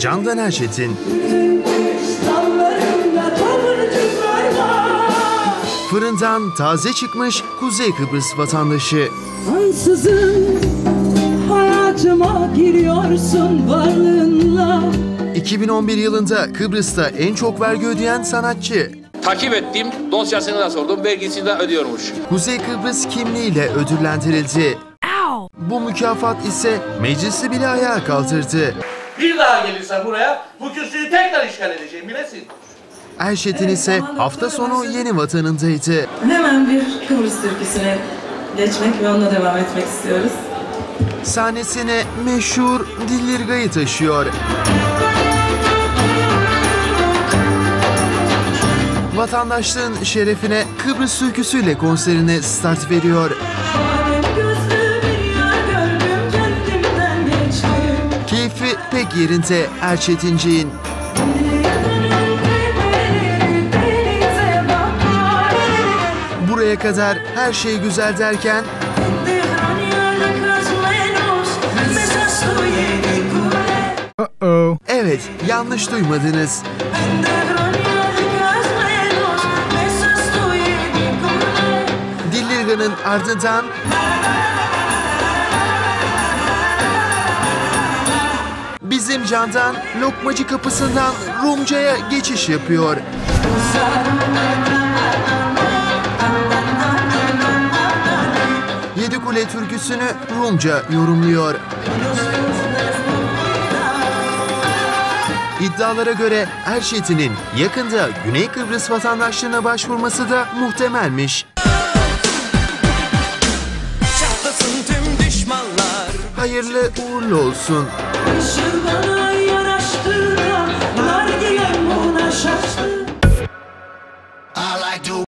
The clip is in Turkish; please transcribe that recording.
Candan Erçetin, fırından taze çıkmış Kuzey Kıbrıs vatandaşı. Ansızın hayatıma giriyorsun varlığınla 2011 yılında Kıbrıs'ta en çok vergi ödeyen sanatçı. Takip ettim, dosyasını da sordum, vergisini de ödüyormuş. Kuzey Kıbrıs kimliğiyle ödüllendirildi. Bu mükafat ise meclisi bile ayağa kaldırdı. Bir daha gelirsen buraya bu kürsüyü tekrar işgal edeceğim bilesin. Erşetin ise hafta sonu yeni vatanındaydı. Hemen bir Kıbrıs türküsüne geçmek ve onunla devam etmek istiyoruz. Sahnesine meşhur Dillirga'yı taşıyor. Vatandaşlığın şerefine Kıbrıs türküsüyle konserine start veriyor. Keyfi pek yerinde Erçetinciğin. Buraya kadar her şey güzel derken kule. evet yanlış duymadınız. Dillirga'nın ardından bizim candan lokmacı kapısından Rumca'ya geçiş yapıyor. Yedi Kule türküsünü Rumca yorumluyor. İddialara göre Erşetin'in yakında Güney Kıbrıs vatandaşlığına başvurması da muhtemelmiş. hayırlı uğurlu olsun. Işıldanın